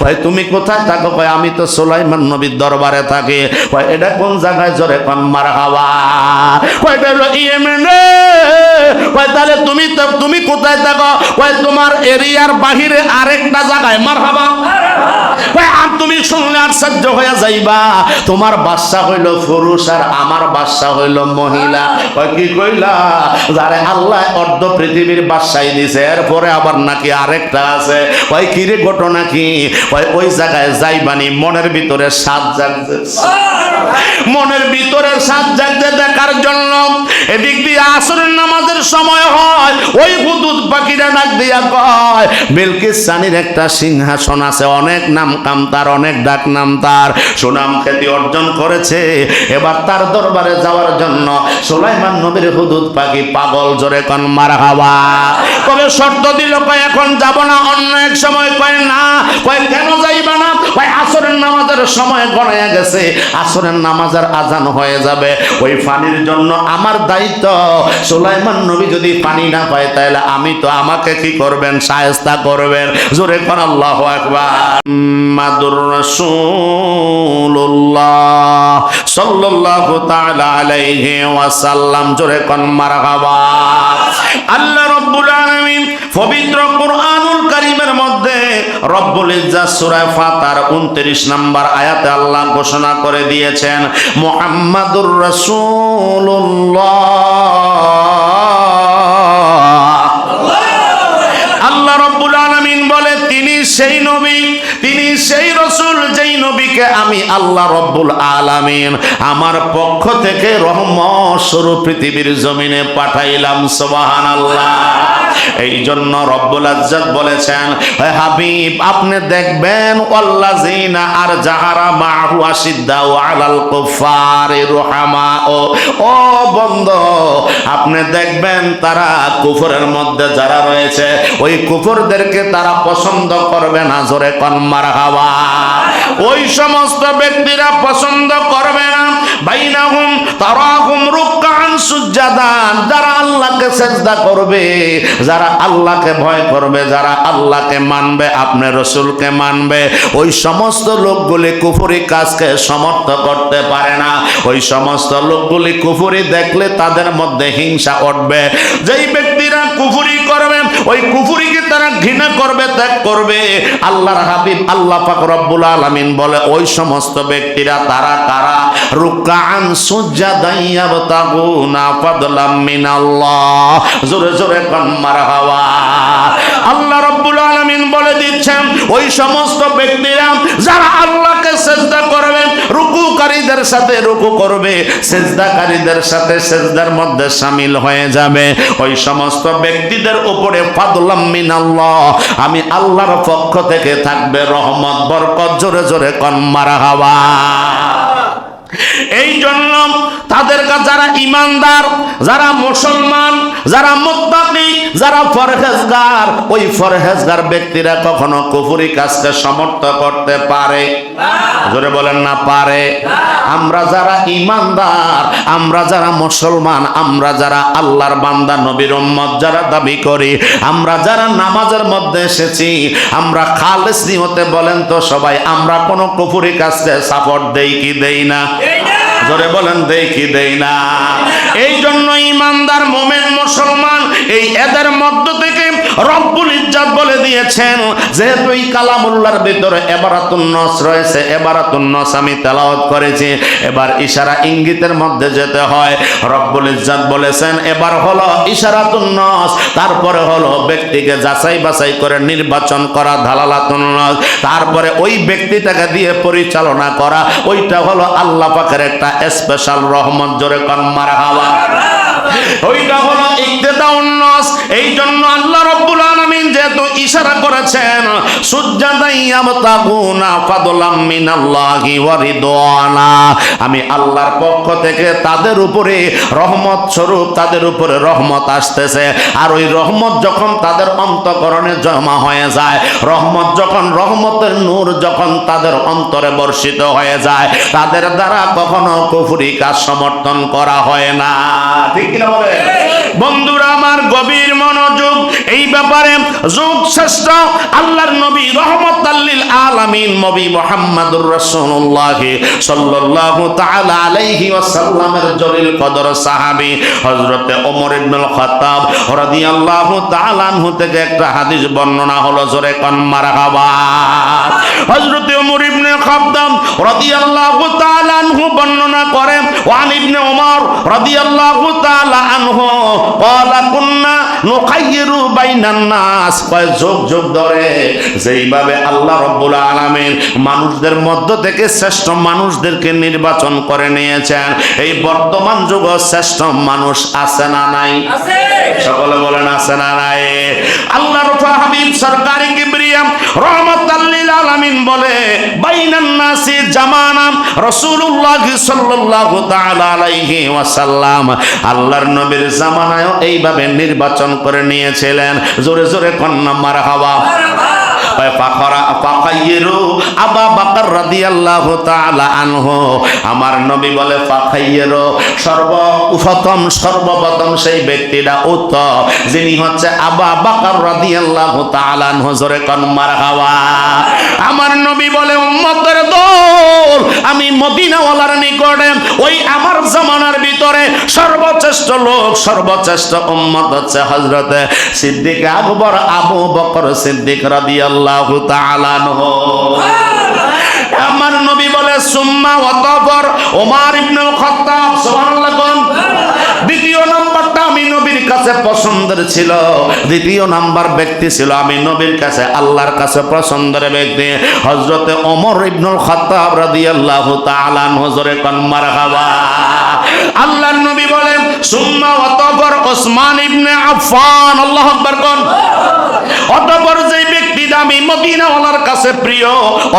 ভাই, তুমি কোথায় থাকো? ভাই, আমি তো সোলাইমান নবীর দরবারে থাকি। ভাই, এটা কোন জায়গায় জোরে কোন মার হাওয়া ভাই, তাহলে তুমি তো, তুমি কোথায় থাকো? ভাই, তোমার এরিয়ার বাহিরে আরেকটা জায়গায় মার হাওয়া ভাই, আর তুমি শুনলে আশ্চর্য হয়ে যাইবা। তোমার বাচ্চা হইল পুরুষ আর আমার বাচ্চা হইল মহিলা। কয় কি কইলা? যারে আল্লাহ অর্ধ পৃথিবীর বাসাই দিছে, এরপরে আবার নাকি আরেকটা আছে। ওই কি রে ঘটনা কি? ওই জায়গায় যাইবানি মনের ভিতরে সাত জাগছে মনের ভিতরে সাত জাগতে দেখার জন্য এদিক দিয়ে আসরের নামাজের সময় হয়, ওই হুদুদ পাখিরা ডাক দিয়া কয় বিলকিস সানির একটা সিংহাসন আছে, অনেক নাম কাম তার, অনেক ডাক নাম তার, সুনাম খ্যাতি অর্জন করেছে। এবার তার দরবারে যাওয়ার জন্য সুলাইমান নবীর হুদুদ পাখি পাগল জোরে কন, মার হাওয়া। কবে শর্ত দিল, কয়, এখন যাব না। অন্য এক সময় কয়, না। কয়, কেন যাইবা না? কয়, আসরের নামাজের সময় গড়াইয়া গেছে। আসরের নামাজের আজান হয়ে যাবে। ওই ফানির জন্য আমার দায়িত্ব। সুলাইমান নবী যদি পানি না পায়, তাহলে আমি তো আমাকে কি করবেন? সায়স্তা করবেন। জোরে কর, আল্লাহ আকবার। মাদুর রাসূলুল্লাহ সাল্লাল্লাহু তাআলা আলাইহি ওয়াসাল্লাম। জোরে কোন মারহাবা। আল্লাহ রাব্বুল আলামিন পবিত্র কোরআনুল কারীমের রব্বুল ইজ্জাত সূরা ফাতার 29 নম্বর আয়াতে আল্লাহ ঘোষণা করে দিয়েছেন, মুহাম্মাদুর রাসূলুল্লাহ। আল্লাহ রব্বুল আলামিন বলে, তিনি সেই নবী, তিনি সেই রসুল, যেই নবীকে আমি আল্লাহ রব্বুল আলামিন আমার পক্ষ থেকে রহমত স্বরূপ পৃথিবীর জমিনে পাঠাইলাম। সুবহানাল্লাহ। এই জন্য রব্বুল আজ্জাদ বলেছেন হাবিব, আপনি দেখবেন, ওয়াল্লাযিনা আর যাহারা মাহু আলাল রুহামা ও ও বন্ধ, আপনি দেখবেন, তারা কুফরের মধ্যে যারা রয়েছে, ওই কুফরদেরকে তারা পছন্দ করবে না, জোরে কনমার হাওয়া। ওই সমস্ত ব্যক্তিরা পছন্দ করবে না বাইনাহুম তারাহুম রুকআন সুজ্জাদান, যারা আল্লাহকে করবে, যারা আল্লাহকে ভয় করবে, যারা আল্লাহকে মানবে, আপনি মানবে, ওই সমস্ত লোকগুলি কুফুরি কাজকে সমর্থ করতে পারে না। ওই সমস্ত লোকগুলি কুফুরি দেখলে তাদের মধ্যে হিংসা উঠবে। যেই ব্যক্তিরা কুফুরি করবে ওই কুফুরিকে তারা ঘৃণা করবে, ত্যাগ করবে। আল্লাহর হাবিব, আল্লাহ পাক রব্বুল আলামিন বলে, ওই সমস্ত ব্যক্তিরা তারা কারা? রুকান সুজ্জাদান ইয়াবতাগুনা ফাদলাম মিনাল্লাহ। জোরে জোরে কোন মারহাবা আল্লাহ রব্বুল আলামিন বলে দিচ্ছেন, ওই সমস্ত ব্যক্তিরা, যারা আল্লাহকে সেজদা করবে রুকুকারীদের সাথে রুকু করবে, সেজদাকারীদের সাথে সেজদার মধ্যে সামিল হয়ে যাবে। ওই সমস্ত ব্যক্তিদের উপরে ফাদলাম মিনাল্লাহ। আমি আল্লাহর পক্ষ থেকে থাকবে রহমত, বরকত, জোরে জোরে কন মারা হাওয়া। এই জন্য তাদের যারা ইমানদার, যারা মুসলমান, যারা মুত্তাকি, যারা ফরহেজগার ওই ফরহেজগার ব্যক্তিরা কখনো কুফুরি কাজকে সমর্থ করতে পারে? জোরে বলেন না, পারে। আমরা যারা ইমানদার, আমরা যারা মুসলমান, আমরা যারা আল্লাহর বান্দা, নবীর উম্মত যারা দাবি করি, আমরা যারা নামাজের মধ্যে এসেছি, আমরা খালেস নিহতে বলেন তো সবাই, আমরা কোনো কুফুরি কাজকে সাপোর্ট দেই কি দেই না? জোরে বলেন কি দেই না। এই জন্য ইমানদার মোমেন মুসলমান এই এদের মধ্য থেকে রব্বুল ইজ্জাত বলে দিয়েছেন যেহেতু এই কালামুল্লাহর ভিতরে এবারাতুন নস রয়েছে এবারাতুন নস আমি তেলাওয়াত করেছি এবার ইশারা ইঙ্গিতের মধ্যে যেতে হয়। রব্বুল ইজ্জাত বলেছেন এবার হলো ইশারাতুন নস তারপরে হলো ব্যক্তিকে যাচাই বাছাই করে নির্বাচন করা ধালালাতুন নস তারপরে ওই ব্যক্তিটাকে দিয়ে পরিচালনা করা ওইটা হলো আল্লাহ পাকের একটা স্পেশাল রহমত জোরে কন মারহাবা। ওইটা হলো ইক্তেদাউন নস এই জন্য যেহেতু ইশারা করেছেন আমি আল্লাহর পক্ষ থেকে তাদের উপরে রহমত স্বরূপ তাদের উপরে রহমত আসতেছে। আর ওই রহমত যখন তাদের অন্তকরণে জমা হয়ে যায়, রহমত যখন রহমতের নূর যখন তাদের অন্তরে বর্ষিত হয়ে যায়, তাদের দ্বারা কখনো কুফরি কাজ সমর্থন করা হয় না। ঠিক কিনা বন্ধুরা, আমার গভীর মনোযোগ এই ব্যাপারে যুগ শ্রেষ্ঠ। আল্লাহর নবী রহমতাল্লিল আলামিন নবী মোহাম্মদুর রাসূলুল্লাহ সাল্লাল্লাহু তাআলা আলাইহি ওয়াসাল্লামের জলিল কদর সাহাবী হযরতে ওমর ইবনে খাত্তাব রাদিয়াল্লাহু তাআলা আনহু থেকে একটা হাদিস বর্ণনা হলো, জোরে কান মারহাবাত হযরতে ওমর ইবনে খাত্তাব রাদিয়াল্লাহু তাআলা আনহু বর্ণনা করেন ওয়ান ইবনে ওমর রাদিয়াল্লাহু তাআলা আনহু ক্বালা কুননা নুকাইরু বাইনান ধরে। যেইভাবে আল্লাহ রব্বুল মানুষদের মধ্য থেকে শ্রেষ্ঠ মানুষদেরকে নির্বাচন করে নিয়েছেন এই বর্তমান যুগ শ্রেষ্ঠ মানুষ আছে না নাই? সকলে বলেন আছে না নাই? হাবিব সরকারি কিবরিয়াম বলে বাইনান জামানা রাসূলুল্লাহ সাল্লাহ আলাইহি ওয়াসাল্লাম আল্লাহর নবীর জামানায় এইভাবে নির্বাচন করে নিয়েছিলেন। জোরে জোরে কন্যা মার ফাখাইরু আমার নবী বলে ফাখাইরু সর্বপ্রথম সর্বপ্রথম সেই ব্যক্তিটা উত্তম, যিনি হচ্ছে আবা বাকর রাদিয়াল্লাহু তাআলা আনহু। জোরে কোন, মারহাবা। আমার নবী বলে, উম্মতের দল, আমি মদিনাওয়ালার নিকটে ওই আমার জামানার ভিতরে সর্বশ্রেষ্ঠ লোক, সর্বশ্রেষ্ঠ উম্মত হচ্ছে হযরতে সিদ্দিক আকবর, আবু বকর সিদ্দিক রাদিয়াল্লাহু তাআলা আনহু। আমার নবী বলে, সুম্মা ওয়াতাফর ওমর ইবনুল খাত্তাব। সুবহানাল্লাহ দ্বিতীয় নাম্বারটা আমি নবীর কাছে পছন্দের ছিল। দ্বিতীয় নাম্বার ব্যক্তি ছিল আমি নবীর কাছে আল্লাহর কাছে পছন্দের ব্যক্তি। হযরতে ওমর ইবনুল খাত্তাব রাদিয়াল্লাহু তাআলা হযরে কোন, মারহাবা। আল্লাহর নবী বলেন, সুম্মা ওয়াতাফর ওসমান ইবনে আফফান। আল্লাহু আকবার কোন? অতঃপর যেই ব্যক্তিটা আমি মদিনাওয়ালার কাছে প্রিয়,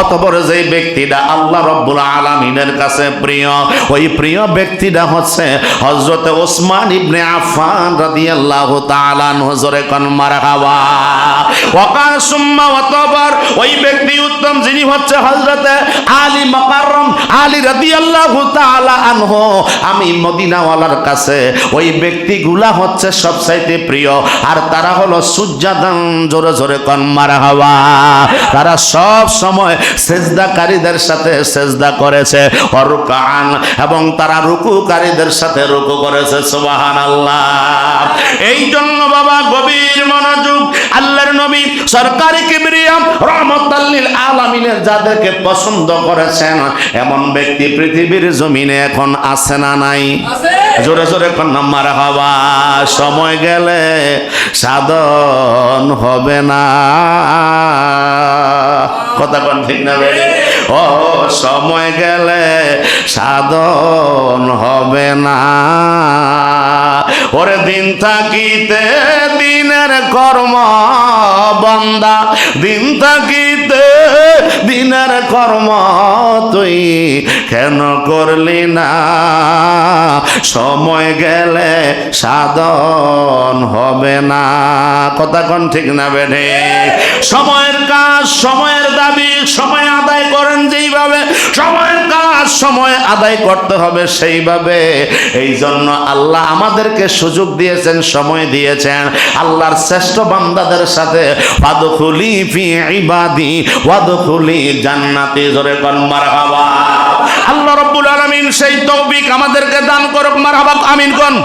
অতঃপর যেই ব্যক্তিটা আল্লাহ রব্বুল আলামিনের কাছে প্রিয়, ওই প্রিয় ব্যক্তিটা হচ্ছে হযরতে ওসমান ইবনে আফফান রাদিয়াল্লাহু তাআলা আনহু। জোরে কোন মারহাবা। ওয়াকার সুম্মা অতঃপর ওই ব্যক্তি উত্তম যিনি হচ্ছে হযরতে আলী মাকাররম আলী রাদিয়াল্লাহু তাআলা আনহু। আমি মদিনাওয়ালার কাছে ওই ব্যক্তিগুলা হচ্ছে সবচাইতে প্রিয়, আর তারা হলো সুজ্জাদান জোরে জোরে কন মারা হওয়া। তারা সব সময় সেজদাকারীদের সাথে সেজদা করেছে, অরুকান, এবং তারা রুকুকারীদের সাথে রুকু করেছে সুবাহান আল্লাহ এই জন্য বাবা, গভীর মনোযোগ, আল্লাহর নবী সরকারি কিবরিয়াম রহমতাল্লিল আলামিনের যাদেরকে পছন্দ করেছেন, এমন ব্যক্তি পৃথিবীর জমিনে এখন আছে না নাই? জোরে জোরে কোন নাম্বার হওয়া, সময় গেলে সাধন হবে না। কথা কোন ঠিক না ও, সময় গেলে সাধন হবে না। ওরে দিন থাকিতে দিনের কর্ম বন্দা, দিন থাকিতে দিনের কর্ম তুই কেন করলি না? সময় গেলে সাধন হবে না। কথা কোন ঠিক না বেড়ে সময়ের কাজ, সময়ের দাবি, সময় আদায় করেন যেইভাবে। সময়ের কাজ সময় আদায় করতে হবে সেইভাবে। এই জন্য আল্লাহ আমাদেরকে সুযোগ দিয়েছেন, সময় দিয়েছেন। আল্লাহর শ্রেষ্ঠ বান্দাদের সাথে ওয়াদখুলি ফি ইবাদি, ওয়াদখুলি জান্নাতি। জোরে কোন, মারহাবা। আল্লাহ রাব্বুল আলামিন সেই তৌফিক আমাদেরকে দান করুক মারহাবা আমিন কোন?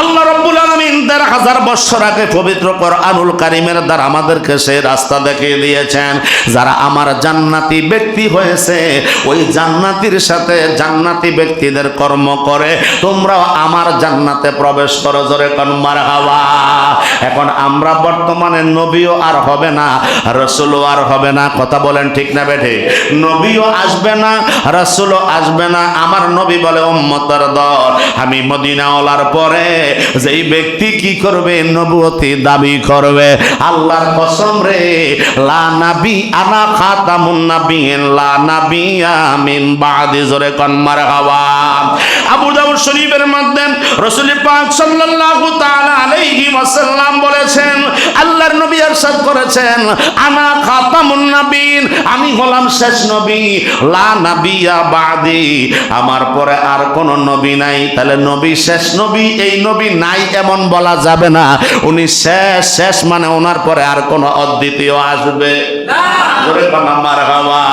আল্লাহ রাব্বুল আলামিন দেড় হাজার বছর আগে পবিত্র কোরআনুল কারীমের দ্বারা আমাদেরকে সেই রাস্তা দেখিয়ে দিয়েছেন। যারা আমার জান্নাতি ব্যক্তি হয়েছে ওই জান্নাতির সাথে জান্নাতি ব্যক্তিদের কর্ম করে তোমরাও আমার জান্নাতে প্রবেশ করো জোরে কোন মারহাবা। এখন আমরা বর্তমানে নবীও আর হবে না রসুলও আর হবে না কথা বলেন ঠিক না বেঠে। নবীও আসবে না রসুলও আসবে না। আমার নবী বলে, উম্মতর দল, আমি মদিনাওয়ালার পরে যেই ব্যক্তি কি করবে? নবুয়তি দাবি করবে। আল্লাহর কসম রে, লা নাবি আনা খাতামুন নাবিয়িন, লা নাবিয়া মিন বাদি জোরে কোন মারহাবা। আবু দাউদ শরীফের মধ্যে রাসূল পাক সাল্লাল্লাহু তাআলা আলাইহি ওয়াসাল্লাম বলেছেন আল্লাহর নবী ارشاد করেছেন আনা খাতামুন নাবিন আমি হলাম শেষ নবী লা নাবিয়া বাদি আমার পরে আর কোন নবী নাই তাহলে নবী শেষ নবী এই নবী নাই এমন বলা যাবে না উনি শেষ শেষ মানে ওনার পরে আর কোন অদ্বিতীয় আসবে জোরে কোন মারহাবা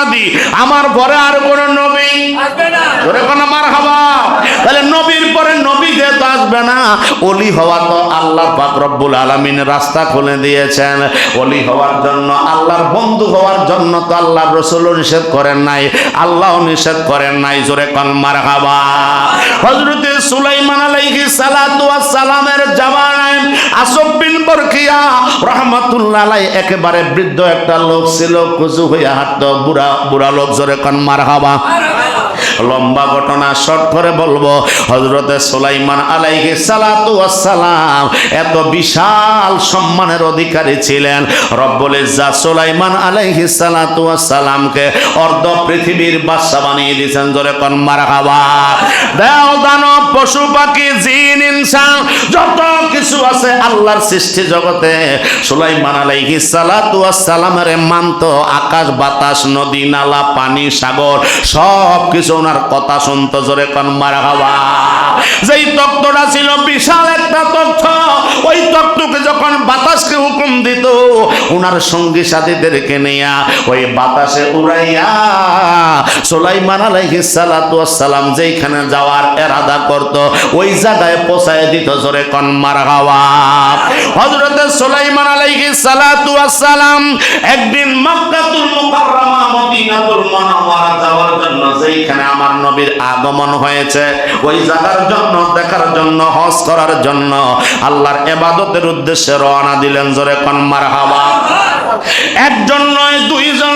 বাদি আমার পরে আর কোন নবী জোরে কোন মারহাবা তাহলে নবীর পরে নবী যেহেতু আসবে না অলি হওয়া তো আল্লাহ পাক আলামিন রাস্তা খুলে দিয়েছেন অলি হওয়ার জন্য আল্লাহর বন্ধু হওয়ার জন্য তো আল্লাহ রসুল নিষেধ করেন নাই আল্লাহ নিষেধ করেন নাই জোরে কন মারহাবা হযরতে সুলাইমান বরকিয়া রহমতুল্লাহ একেবারে বৃদ্ধ একটা লোক ছিল কুজু হইয়া হাঁটত, বুড়া বুড়া লোক জোরে কন, মারহাবা। লম্বা ঘটনা, শর্ট করে বলব। হজরতে সুলাইমান আলাইহি সালাতু সালাম এত বিশাল সম্মানের অধিকারী ছিলেন। রব্বুল ইজ্জাত সুলাইমান আলাইহি সালাতু সালামকে অর্ধ পৃথিবীর বাদশা বানিয়ে দিয়েছেন জোরে কোন, মারহাবা। দেও দানব পশু পাখি, জিন, ইনসান, যত কিছু আছে আল্লাহর সৃষ্টি জগতে, সুলাইমান আলাইহি সালাতু সালামের মানত আকাশ, বাতাস, নদী, নালা, পানি, সাগর সব কিছু ওনার কথা শুনতো জোরে কন মার হওয়া। যেই তত্ত্বটা ছিল বিশাল একটা তথ্য ওই তত্ত্বকে যখন বাতাসকে হুকুম দিত ওনার সঙ্গী সাথীদেরকে নিয়া ওই বাতাসে উড়াইয়া সুলাইমান আলাইহিস সালাতু সালাম যেইখানে যাওয়ার এরাদা করত, ওই জায়গায় পৌঁছায় দিত জোরে কন মারা হওয়া। হযরতে সুলাইমান আলাইহিস সালাতু সালাম একদিন মক্কাতুল মুকাররমা মদিনাতুল মুনাওয়ারা যাওয়ার জন্য যেইখানে আমার নবীর আগমন হয়েছে, ওই জায়গার জন্য, দেখার জন্য, হজ করার জন্য আল্লাহর এবাদতের উদ্দেশ্যে রওনা দিলেন। জোরে কন হাওয়া একজন নয়, দুইজন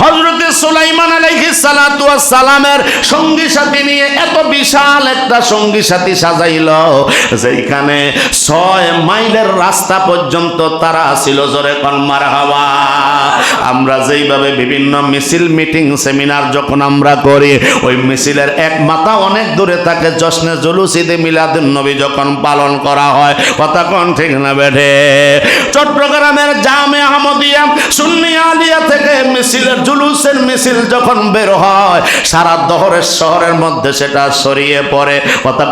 নয় হযরতে সুলাইমান আলাইহিস সালাতু সালামের সঙ্গী সাথী নিয়ে এত বিশাল একটা সঙ্গী সাথী সাজাইল যেখানে ছয় মাইলের রাস্তা পর্যন্ত তারা ছিল, জোরে কন মারহাবা। আমরা যেইভাবে বিভিন্ন মিছিল, মিটিং, সেমিনার যখন আমরা করি, ওই মিছিলের এক মাথা অনেক দূরে থাকে, জশ্নে জুলুস, ঈদে মিলাদুন নবী যখন পালন করা হয়, কথা কোন ঠিক না বেঠে? চট্টগ্রামের জামে আহমদিয়া, সুন্নি আলিয়া থেকে মিছিলের জুলুসের মিছিল যখন বের হয়, সারা দহরের শহরের মধ্যে সেটা ছড়িয়ে পড়ে।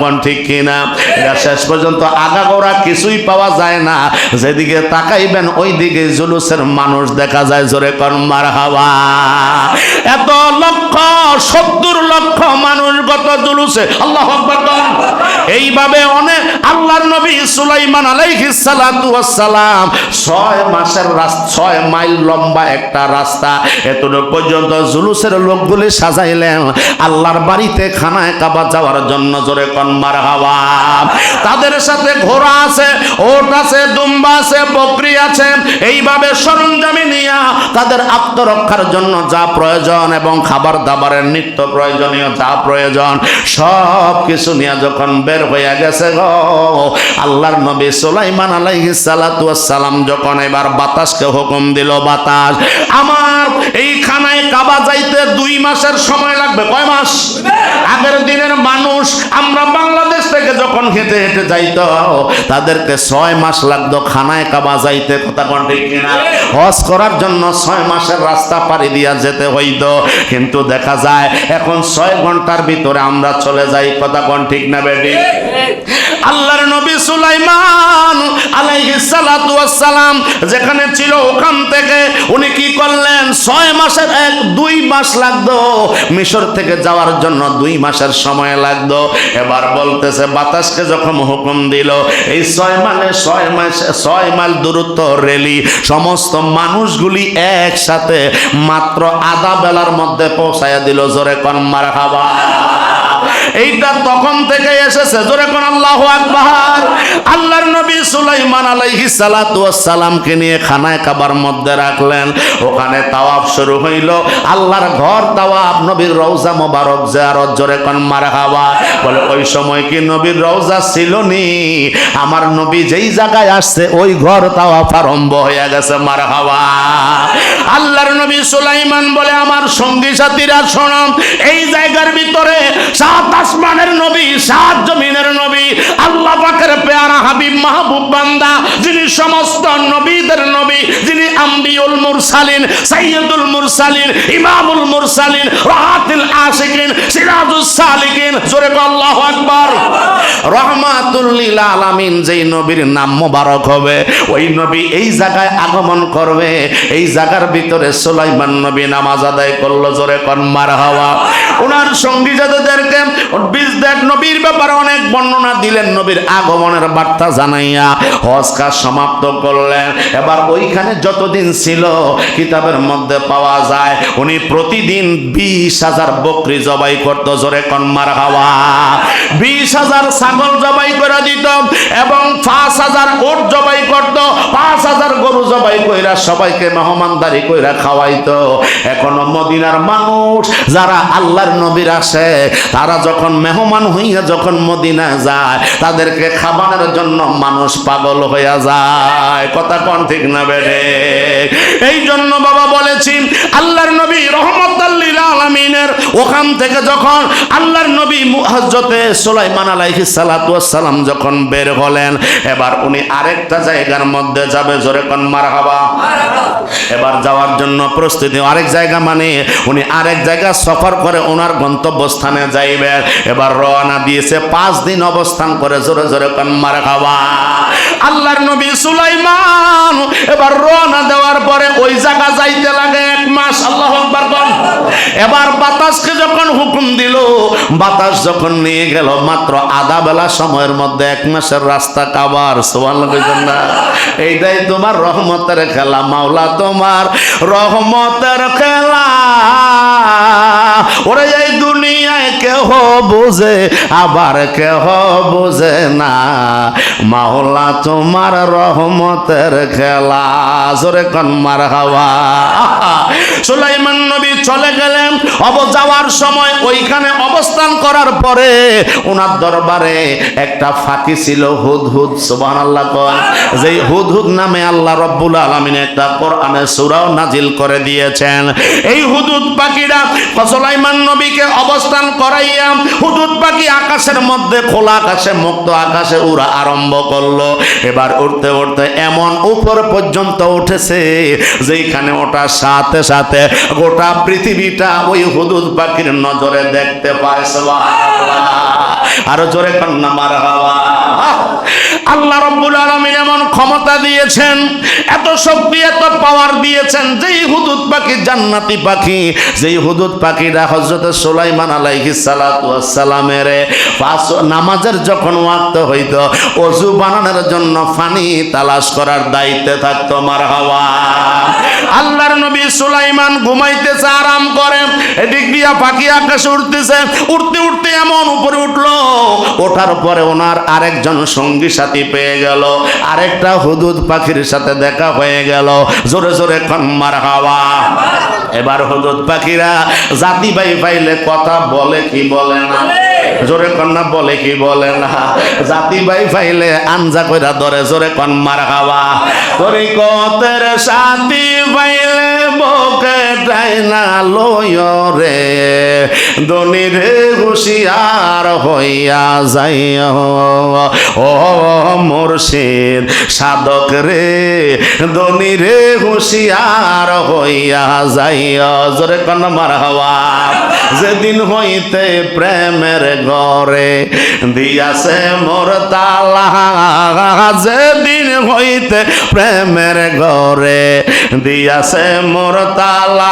কোন ঠিক কিনা? এটা শেষ পর্যন্ত আগাগোড়া কিছুই পাওয়া যায় না। যেদিকে তাকাইবেন ওই দিকে জুলুসের মানুষ দেখা যায়, জোরে কন মার হাওয়া এত লক্ষ সত্তর লক্ষ মানুষ গত জুলুসে, আল্লাহ এইভাবে অনেক আল্লাহর নবী সুলাইমান আলাইহিস ছয় মাসের রাস্তা ছয় মাইল লম্বা একটা রাস্তা এতটুকু পর্যন্ত জুলুসের লোকগুলি সাজাইলেন। আল্লাহর বাড়িতে খানায় কাবা যাওয়ার জন্য জোরে কন মার হাওয়া। তাদের সাথে ঘোড়া আছে, ওট আছে, দুম্বা আছে, বকরি আছে। এইভাবে সরঞ্জামি নিয়া তাদের আত্মরক্ষার জন্য যা প্রয়োজন এবং খাবার দাবারের নিত্য প্রয়োজনীয় যা প্রয়োজন, সব কিছু নিয়ে যখন বের হয়ে গেছে গো, আল্লাহর নবী সুলাইমান আলাইহিস সালাতু সালাম যখন এবার বাতাসকে হুকুম দিল, বাতাস, আমার এই খানায় কাবা যাইতে দুই মাসের সময় লাগবে। কয় মাস? আগের দিনের মানুষ, আমরা বাংলাদেশ থেকে যখন হেঁটে হেঁটে যাইতো তাদেরকে ছয় মাস লাগতো খানায় কাবা যাইতে, কথা কোন ঠিক কিনা? হজ করার জন্য ছয় মাসের রাস্তা পাড়ি দিয়া যেতে হইতো। কিন্তু দেখা যায়, এখন ছয় ঘণ্টার ভিতরে আমরা চলে যাই, কথা কোন ঠিক না বেটি? আল্লাহর নবী সুলাইমান আলাইহিস সালাতু সালাম যেখানে ছিল ওখান থেকে উনি কি করলেন? ছয় মাসের এক, দুই মাস লাগতো। মিশর থেকে যাওয়ার জন্য দুই মাসের সময় লাগতো। এবার বলতেছে বাতাসকে যখন হুকুম দিল, এই ছয় মাইলে ছয় মাস, ছয় মাইল দূরত্ব রেলি সমস্ত মানুষগুলি একসাথে মাত্র আধা বেলার মধ্যে পৌঁছাইয়া দিল, জোরে কন মার খাবা এইটা তখন থেকে এসেছে। জোরে কোন আল্লাহ আকবার। আল্লাহর নবী সুলাইমান আলাইহিস সালাতু সালামকে নিয়ে খানায় কাবার মধ্যে রাখলেন। ওখানে তাওয়াফ শুরু হইল। আল্লাহর ঘর তাওয়াফ, নবীর রওজা মোবারক জিয়ারত, জোরে কোন মারহাবা। বলে, ওই সময় কি নবীর রওজা ছিল নি আমার নবী যেই জায়গায় আসছে, ওই ঘর তাওয়াফ আরম্ভ হয়ে গেছে, মারহাবা। আল্লাহর নবী সুলাইমান বলে, আমার সঙ্গী সাথীরা শোনাম এই জায়গার ভিতরে সাত আসমানের নবী, সাত জমিনের নবী, আল্লাহ পাকের পেয়ারা হাবিব মাহবুব বান্দা, যিনি সমস্ত নবীদের নবী, যিনি আম্বিউল মুরসালিন সাইয়দুল মুরসালিন, ইমামুল মুরসালিন, রাহাতুল আশিকিন, সিরাজুস সালিকিন। জোরে আল্লাহু আকবার। রহমাতুল লিল আলামিন যেই নবীর নাম মোবারক হবে, ওই নবী এই জায়গায় আগমন করবে, এই জায়গার ভিতরে সুলাইমান নবী নামাজ আদায় করল জোরে কন মার হাওয়া ওনার সঙ্গী যাদেরকে নবীর ব্যাপারে অনেক বর্ণনা দিলেন, নবীর আগমনের বার্তা জানাইয়া হজ সমাপ্ত করলেন। এবার ওইখানে যতদিন ছিল কিতাবের মধ্যে পাওয়া যায়, উনি প্রতিদিন বিশ হাজার বকরি জবাই করতো জোরে কন মার হাওয়া বিশ হাজার ছাগল জবাই করে দিত এবং পাঁচ হাজার ওট জবাই করত, পাঁচ হাজার গরু জবাই কইরা সবাইকে মেহমানদারি কইরা খাওয়াইতো। এখনও মদিনার মানুষ যারা আল্লাহর নবীর আসে, তারা যখন মেহমান হইয়া যখন মদিনা যায়, তাদেরকে খাবারের জন্য মানুষ পাগল হইয়া যায়। কথা কোন ঠিক না বেড়ে? এই জন্য বাবা বলেছি, আল্লাহর নবী রহমতাল্লিল আলমিনের ওখান থেকে যখন আল্লাহর নবী হজরতে সুলাইমান আলাইহিস সালাম যখন বের হলেন এবার উনি আরেকটা জায়গার মধ্যে যাবে। জোরে কন মার মারহাবা। এবার যাওয়ার জন্য প্রস্তুতি। আরেক জায়গা মানে উনি আরেক জায়গা সফর করে ওনার গন্তব্যস্থানে যাইবেন এবার রওনা দিয়েছে, পাঁচ দিন অবস্থান করে জোরে জোরে কোন মারহাবা আল্লাহর নবী সুলাইমান, এবার রওনা দেওয়ার পরে ওই জায়গা যাইতে লাগে এক মাস। আল্লাহ আকবার বল। এবার বাতাসকে যখন হুকুম দিল, বাতাস যখন নিয়ে গেল, মাত্র আধা বেলা সময়ের মধ্যে এক মাসের রাস্তা কাবার। সোয়াল এইটাই তোমার রহমতের খেলা। মাওলা তোমার রহমতের খেলা ওরে এই দুনিয়ায় কেহ বোঝে, আবার কেহ বোঝে না। মাওলা, তোমার রহমতের খেলা। জোরে কন মার হাওয়া সুলাইমান নবী চলে গেলেন। অব যাওয়ার সময় ওইখানে অবস্থান করার পরে ওনার দরবারে একটা ফাঁকি ছিল হুদহুদ, সুবহানাল্লাহ কয় যেই হুদহুদ নামে আল্লাহ রব্বুল আলামিন একটা কোরআনে সূরাও নাজিল করে দিয়েছেন। এই হুদুদ পাখিরা সুলাইমান নবীকে অবস্থান করাইয়া হুদুদ পাখি আকাশের মধ্যে খোলা আকাশে মুক্ত আকাশে উড়া আরম্ভ করল। এবার উঠতে উঠতে এমন উপর পর্যন্ত উঠেছে যেইখানে ওটার সাথে সাথে গোটা পৃথিবীটা ওই হুদুদ পাখির নজরে দেখতে পায়। আরও জোরে কন্যা মার হাওয়া আল্লাহ রব্বুল আলমিন এমন ক্ষমতা দিয়েছেন, এত শক্তি, এত পাওয়ার দিয়েছেন, যেই হুদুদ পাখি জান্নাতি পাখি, যেই হুদুদ পাখিরা হজরত সুলাইমান আলাইহি সালামের পাঁচ নামাজের যখন ওয়াক্ত হইত, অজু বানানোর জন্য ফানি তালাশ করার দায়িত্বে থাকতো মার হাওয়া আল্লাহর নবী সুলাইমান ঘুমাইতেছে, আরাম করে এদিক দিয়া পাখি আকাশে উঠতেছে উঠতে উঠতে এমন উপরে উঠল। ওঠার পরে ওনার আরেকজন সঙ্গী সাথী পেয়ে গেল। আরেকটা হুদুদ পাখির সাথে দেখা হয়ে গেল। জোরে জোরে কন্মার হাওয়া। এবার হুদুদ পাখিরা জাতি ভাই পাইলে কথা বলে কি বলে না? জোরে কন্যা বলে কি বলে না? জাতি ভাই পাইলে আঞ্জা কইরা ধরে, জোরে কন্মার হাওয়া। তোরি কতের সাথী পাইলে বকে টাইনা লয় রে। দনি রে হুশিয়ার হইয়া যাই ও মুর্শিদ, সাধক রে দনি রে হুশিয়ার হইয়া যাই জোরে কন মার যেদিন হইতে প্রেমের ঘরে দিয়াছে মোর তালা, যেদিন হইতে প্রেমের ঘরে দিয়াছে মোর তালা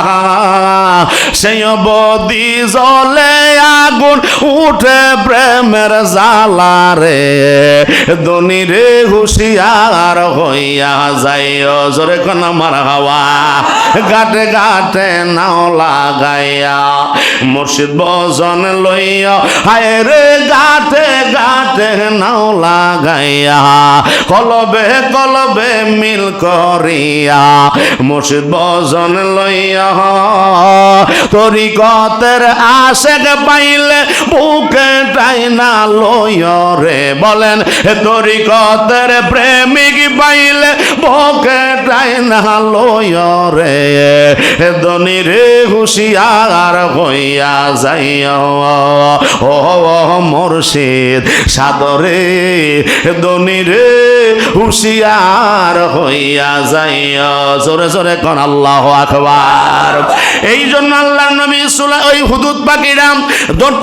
সেই বদি জলে আগুন উঠে প্রেমের জালারে দনি রে হুশিয়ার হইয়া যাইও, জোরে কোন মার হাওয়া। গাটে গাটে নাও লাগাইয়া, মুর্শিদ বজন লইয়া, হায় রে গাটে গাটে নাও লাগাইয়া। কলবে কলবে মিল করিয়া, মুর্শিদ বজন লইয়া তরিকতের আশেক পাইলে বুকে টাইনা লইয়া রে। বলেন তরিকতের প্রেমিক পাইলে বুকে টাইনা লইয়া রে। দনি রে হুশিয়ার হইয়া যাইয়া। ও মুর্শিদ সাদরে দনি রে হুশিয়ার হইয়া যাইয়া জোরে জোরে কোন আল্লাহ আকবার। এই জন্য আল্লাহ নবী সুলা ওই হুদুদ পাখিরাম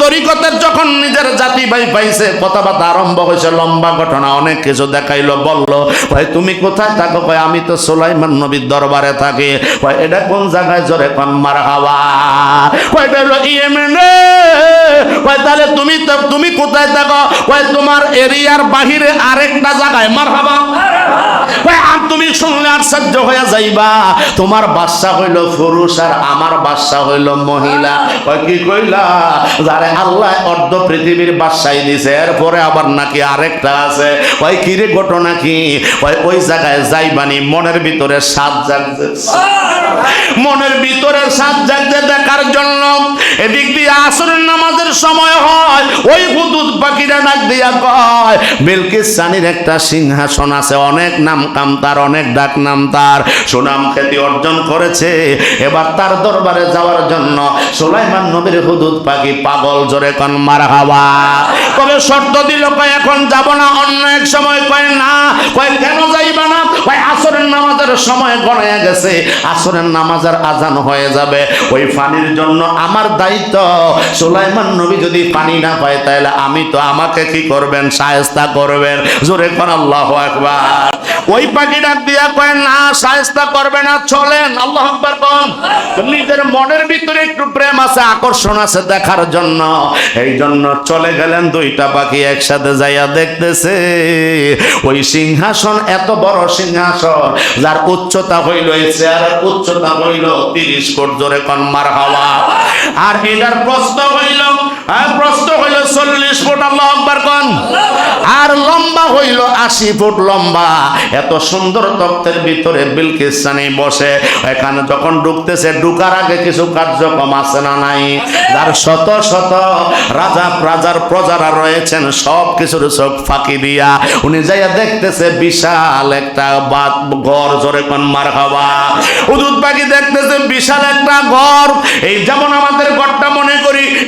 তরিকতের যখন নিজের জাতি ভাই পাইছে, কথাবার্তা আরম্ভ হয়েছে, লম্বা ঘটনা, অনেক কিছু দেখাইলো, বলল, ভাই, তুমি কোথায় থাকো? ভাই আমি তো সুলাইমান নবীর দরবারে থাকি। ভাই এটা কোন জায়গায়? জোরে কোন মার হাওয়া ভাই এটা হলো ইয়েমেনে। ভাই তাহলে তুমি তুমি কোথায় থাকো? ভাই তোমার এরিয়ার বাহিরে আরেকটা জায়গায় মার আর তুমি শুনলে হয়ে যাইবা? তোমার বাচ্চা হইল পুরুষ আর আমার বাচ্চা হইল মহিলা। কি কইলা? যারে আল্লাহ অর্ধ পৃথিবীর বাসাই দিছে, এরপরে আবার নাকি আরেকটা আছে। ওই কিরে ঘটনা কি? ওই ওই জায়গায় যাইবানি, মনের ভিতরে সাত জাগছে। মনের ভিতরে সাত জাগছে দেখার জন্য। এদিক দিয়ে আসরের নামাজের সময় হয়, ওই হুদুদ পাখিরা ডাক দিয়া কয়, বিলকিস সানির একটা সিংহাসন আছে, অনেক নাম কাম তার, অনেক ডাক নাম তার। সুনাম খ্যাতি অর্জন করেছে। এবার তার দরবারে যাওয়ার জন্য সুলাইমান নবীর হুদুদ পাখি পাগল জোরে কন, মার হাওয়া। তবে শর্ত দিল, কয় এখন যাব না, অন্য এক সময় কয় না, কয় কেন যাইবা না? কয় আসরের নামাজের সময় গড়াইয়া গেছে, আসরের নামাজের আজান হয়ে যাবে। ওই পানির জন্য আমার দায়িত্ব। সুলাইমান নবী যদি পানি না পায়, তাহলে আমি তো আমাকে কি করবেন? সায়স্তা করবেন। জোরে কোন আল্লাহ একবার ওই পাখি ডাক দিয়া কয়, না, সায়স্তা করবে না, চলেন, আল্লাহ আকবার কোন। নিজের মনের ভিতরে একটু প্রেম আছে, আকর্ষণ আছে দেখার জন্য। এই জন্য চলে গেলেন দুইটা পাখি একসাথে যাইয়া দেখতেছে। ওই সিংহাসন এত বড় সিংহাসন, যার উচ্চতা হইল এই চেয়ারের উচ্চতা হইল তিরিশ কোট জোরে কন মার হাওয়া আর এটার প্রস্থ হইল প্রস্থ হইল চল্লিশ ফুট, আল্লাহ কন? আর লম্বা হইল আশি ফুট লম্বা। এত সুন্দর তত্ত্বের ভিতরে বসে। এখানে যখন ঢুকতেছে, ঢুকার আগে কিছু কার্যক্রম আছে না নাই? যার শত শত রাজা, রাজার প্রজারা রয়েছেন, সব কিছুর চোখ ফাঁকি দিয়া। উনি যাইয়া দেখতেছে, বিশাল একটা বাদ ঘর, জোরে কোন মার খাওয়া। উদুত পাখি দেখতেছে, বিশাল একটা ঘর। এই যেমন আমাদের ঘরটা মনে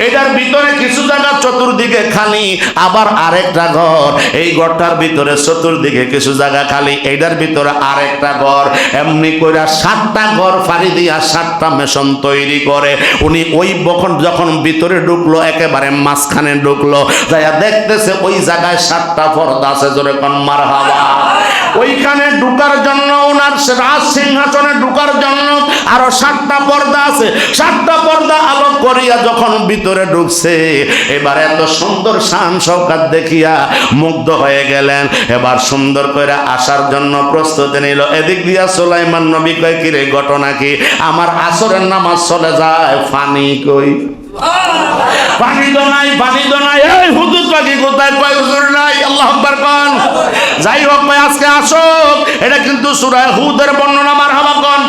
এটার ভিতরে কিছু জায়গা চতুর্দিকে খালি, আবার আরেকটা ঘর। এই ঘরটার ভিতরে চতুর্দিকে কিছু জায়গা খালি, এইটার ভিতরে আরেকটা ঘর। এমনি কইরা সাতটা ঘর ফাড়ি দিয়া সাতটা মেশন তৈরি করে। উনি ওই বখন যখন ভিতরে ঢুকলো, একেবারে মাঝখানে ঢুকলো, যাইয়া দেখতেছে ওই জায়গায় সাতটা পর্দা আছে, জোরে কোন মার হাওয়া ওইখানে ঢুকার জন্য ওনার রাজ সিংহাসনে ঢুকার জন্য আরও সাতটা পর্দা আছে। সাতটা পর্দা আলোক করিয়া যখন ভিতরে ঢুকছে। এবার এত সুন্দর শান সৌকাত দেখিয়া মুগ্ধ হয়ে গেলেন। এবার সুন্দর করে আসার জন্য প্রস্তুতি নিল। এদিক দিয়া সোলাইমান নবী কয়, কি রে, ঘটনা কি? আমার আসরের নামাজ চলে যায়, ফানি কই? কোন। যাই হোক ভাই, আজকে আসুক। এটা কিন্তু সূরা হুদের বর্ণনা, মারহাবা কোন।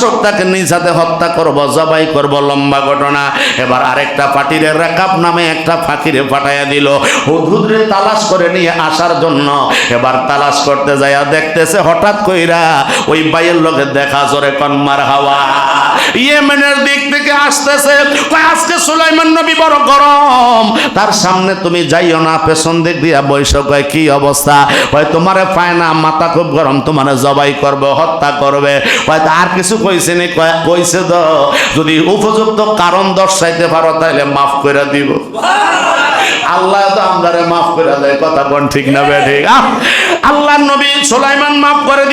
সুলাইমান তাকে নিজ হাতে হত্যা করব, জবাই করব, লম্বা ঘটনা। এবার আরেকটা পাটিরে রেকাব নামে একটা ফাঁকিরে পাঠাইয়া দিল। হুদহুদরে তালাশ করে নিয়ে আসার জন্য এবার তালাশ করতে যাইয়া দেখতেছে হঠাৎ কইরা ওই বাইয়ের লোকে দেখা জোরে কনমার হাওয়া। ইয়েমেনের দিক থেকে আসতেছে আজকে সুলাইমান নবী বড় গরম। তার সামনে তুমি যাইও না, পেছন দিক দিয়া কি অবস্থা? কয়, তোমারে পায় না, মাথা খুব গরম, তোমারে জবাই করবে, হত্যা করবে। কয়, তা আর কিছু কইছে নি কইছে দ, যদি উপযুক্ত কারণ দর্শাইতে পারো তাহলে মাফ করে দিব। আল্লাহ তো আমদারে মাফ করে দেয়, কথা কোন ঠিক না বে ঠিক আল্লাহ নবী সুলাইমান মাফ করে